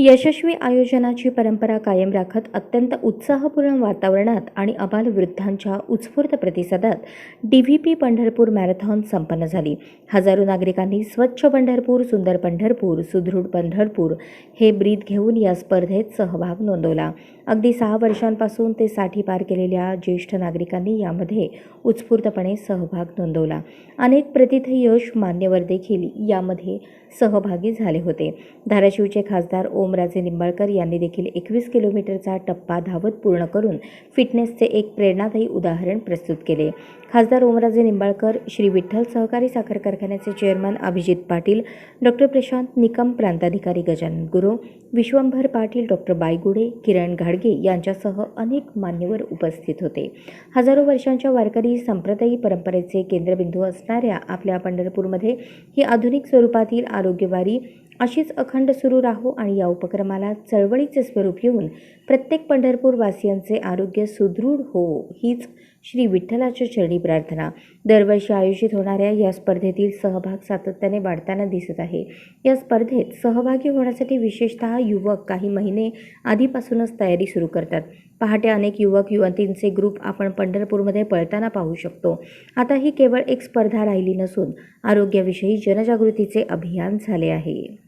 यशस्वी आयोजनाची परंपरा कायम राखत अत्यंत उत्साहपूर्ण वातावरणात आणि अबाल वृद्धांच्या उत्स्फूर्त प्रतिसादात D V P Pandharpur marathon संपन्न झाली. हजारो नागरिकांनी स्वच्छ पंढरपूर सुंदर पंढरपूर सुदृढ पंढरपूर हे ब्रीद घेऊन या स्पर्धेत सहभाग नोंदवला. अगदी सहा वर्षांपासून ते साठी पार केलेल्या ज्येष्ठ नागरिकांनी यामध्ये उत्स्फूर्तपणे सहभाग नोंदवला. अनेक प्रतिथ यश मान्यवर देखील यामध्ये सहभागी झाले होते. धाराशिवचे खासदार ओमराजे निंबाळकर यांनी देखील एकवीस किलोमीटरचा टप्पा धावत पूर्ण करून फिटनेसचे एक प्रेरणादायी उदाहरण प्रस्तुत केले. खासदार ओमराजे निंबाळकर श्री विठ्ठल सहकारी साखर कारखान्याचे चेअरमन अभिजित पाटील डॉक्टर प्रशांत निकम प्रांताधिकारी गजानन गुरु विश्वंभर पाटील डॉक्टर बायगुडे किरण घाडगे यांच्यासह अनेक मान्यवर उपस्थित होते. हजारो वर्षांच्या वारकरी संप्रदायी परंपरेचे केंद्रबिंदू असणाऱ्या आपल्या पंढरपूरमध्ये ही आधुनिक स्वरूपातील आरोग्यवारी अशीच अखंड सुरू राहो आणि या उपक्रमाला चळवळीचे स्वरूप येऊन प्रत्येक पंढरपूरवासियांचे आरोग्य सुदृढ हो हीच श्री विठ्ठलाच्या चरणी प्रार्थना. दरवर्षी आयोजित होणाऱ्या या स्पर्धेतील सहभाग सातत्याने वाढताना दिसत आहे. या स्पर्धेत सहभागी होण्यासाठी विशेषतः युवक काही महिने आधीपासूनच तयारी सुरू करतात. पहाटे अनेक युवक युवतींचे ग्रुप आपण पंढरपूरमध्ये पळताना पाहू शकतो. आता ही केवळ एक स्पर्धा राहिली नसून आरोग्याविषयी जनजागृतीचे अभियान झाले आहे.